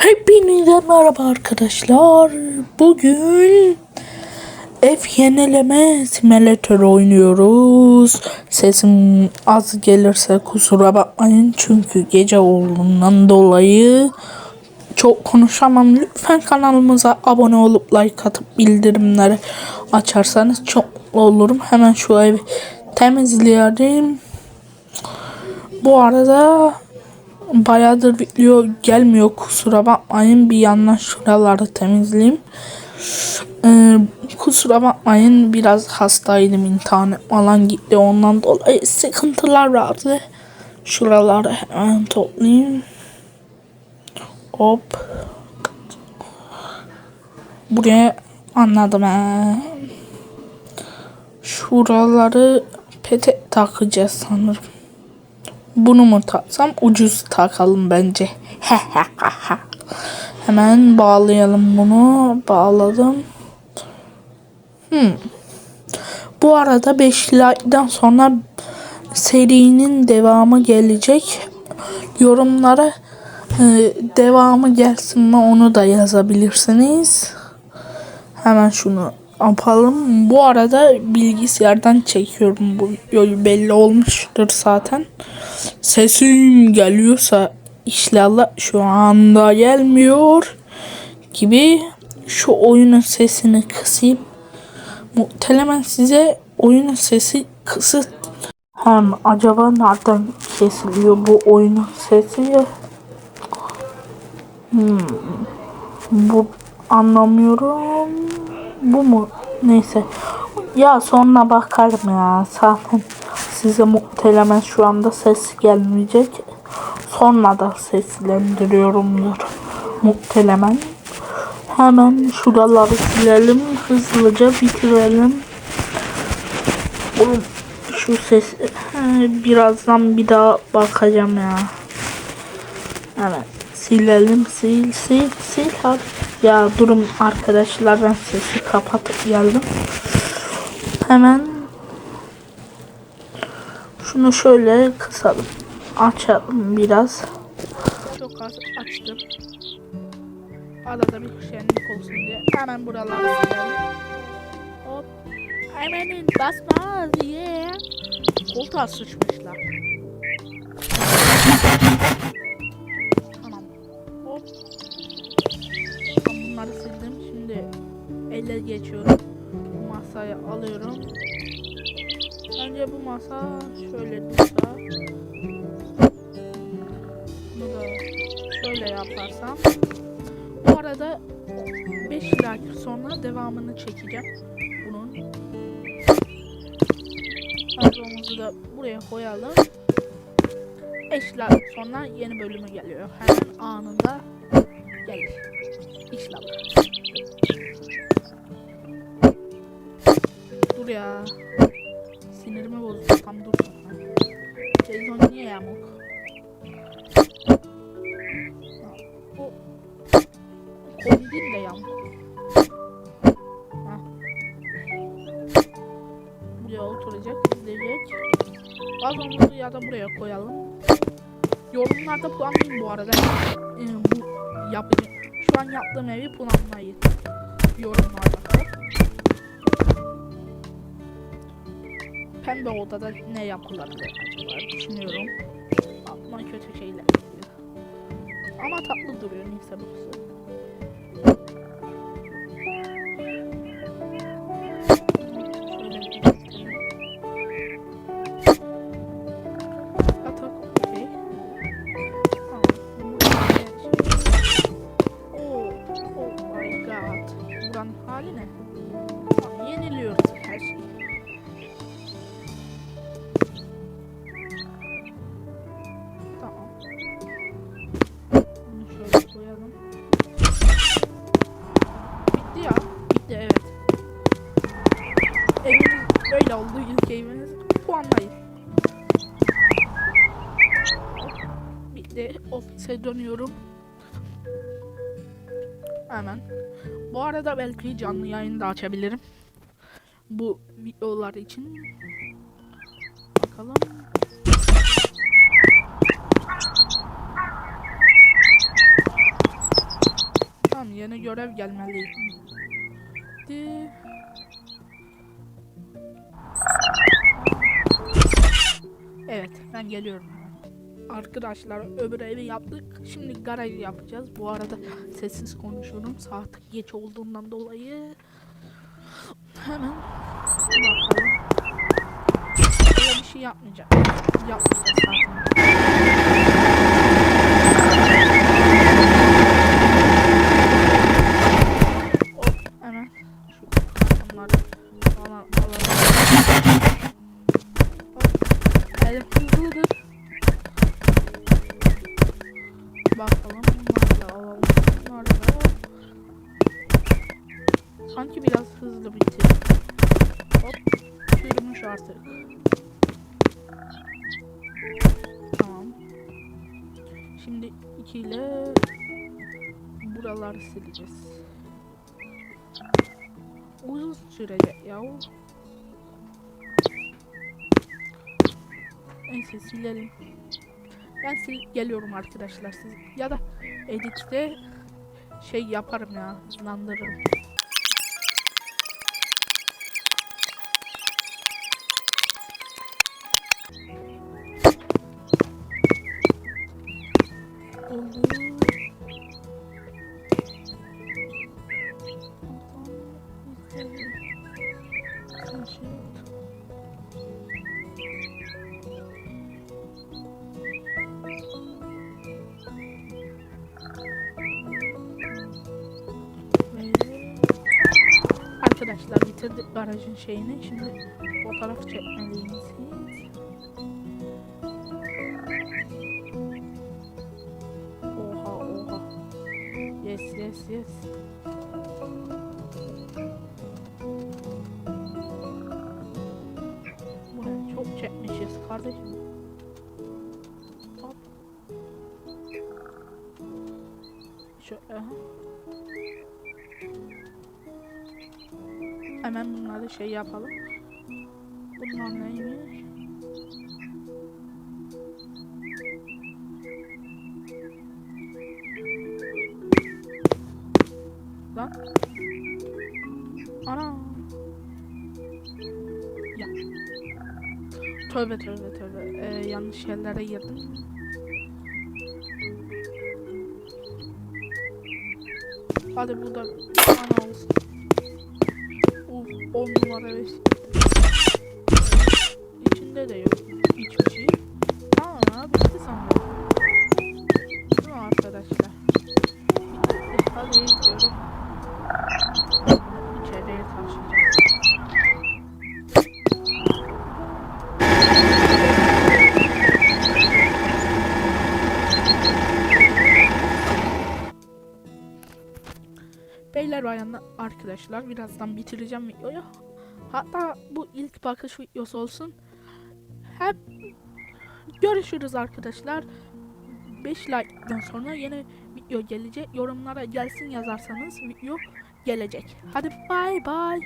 Hepinize merhaba arkadaşlar. Bugün F yenileme simülatör oynuyoruz. Sesim az gelirse kusura bakmayın çünkü gece olduğundan dolayı çok konuşamam. Lütfen kanalımıza abone olup like atıp bildirimleri açarsanız çok olurum. Hemen şu evi temizleyelim. Bu arada bayağıdır video gelmiyor kusura bakmayın bir yandan şuraları temizleyeyim. Ee, kusura bakmayın biraz hastaydım internet falan gitti ondan dolayı sıkıntılar vardı. Şuraları hemen toplayayım. Hop. Buraya anladım he. Şuraları pete takacağız sanırım. Bunu mu taksam ucuz takalım bence. Hemen bağlayalım bunu. Bağladım. Hmm. Bu arada 5 like'dan sonra serinin devamı gelecek. Yorumlara e, devamı gelsin mi onu da yazabilirsiniz. Hemen şunu yapalım. Bu arada bilgisayardan çekiyorum bu videoyu belli olmuştur zaten. Sesim geliyorsa inşallah şu anda gelmiyor gibi şu oyunun sesini kısayım. Muhtemelen size oyunun sesi kısıt. Hem acaba nereden kesiliyor bu oyunun sesi? Hmm. Bu anlamıyorum. Bu mu? Neyse. Ya sonra bakarım ya. Zaten size muhtemelen şu anda ses gelmeyecek. Sonra da seslendiriyorumdur. Muhtemelen. Hemen şuraları silelim. Hızlıca bitirelim. Oğlum şu ses birazdan bir daha bakacağım ya. Evet. Silelim sil sil sil hadi. Ya durum arkadaşlar ben sesi kapatıp geldim. Hemen şunu şöyle kısalım. Açalım biraz. Çok az açtım. Arada bir şenlik olsun diye. Hemen buraları silelim. Hop. Hemenin basmaz diye. Koltuğa sıçmışlar. Alıyorum. Bence bu masa şöyle dursa. Bunu da şöyle yaparsam. Bu arada 5 like sonra devamını çekeceğim. Bunun. Kadromuzu da buraya koyalım. 5 like sonra yeni bölümü geliyor. Hemen anında gelir. İnşallah. Vazomuzu ya da buraya koyalım. Yorumlarda puanlayın bu arada. Ee, bu yapacak. Şu an yaptığım evi puanlayın. Yorumlarda. Pembe odada ne yapılabilir acaba düşünüyorum. Aklıma kötü şeyler geliyor. Ama tatlı duruyor neyse burası. Yeniliyoruz her şeyi. Tamam. Bitti ya. Bitti evet. Evimiz böyle oldu ilk evimiz. Puanlayın. Bitti. Ofise dönüyorum. Hemen. Bu arada belki canlı yayın da açabilirim. Bu videolar için. Bakalım. yeni görev gelmeli. Di- Evet ben geliyorum. Arkadaşlar öbür evi yaptık. Şimdi garaj yapacağız. Bu arada sessiz konuşuyorum. Saat geç olduğundan dolayı. Hemen bakalım. Öyle bir şey yapmayacağım. Yapmayacağız zaten. Bakalım bunları alalım. Bunları da. Sanki biraz hızlı bitti. Hop. Yürümüş artık. Tamam. Şimdi 2 ile buraları sileceğiz. Uzun sürecek ya. Neyse silelim. Ben sil geliyorum arkadaşlar siz ya da editte şey yaparım ya hızlandırırım. Oldu. Arkadaşlar bitirdik garajın şeyini. Şimdi fotoğraf çekmeliyiz. Oha oha. Yes yes yes. Burayı çok çekmişiz kardeşim. Hop. Şöyle. Hemen bunları şey yapalım. Bunlar neymiş? Lan. Ana. Ya. Tövbe tövbe tövbe. Ee, yanlış yerlere girdim. Hadi bu da bir tane olsun. Uf, 10 numara beş. İçinde de yok hiçbir Bayanlar arkadaşlar birazdan bitireceğim videoyu. Hatta bu ilk bakış videosu olsun. Hep görüşürüz arkadaşlar. 5 like'dan sonra yeni video gelecek. Yorumlara gelsin yazarsanız video gelecek. Hadi bay bay.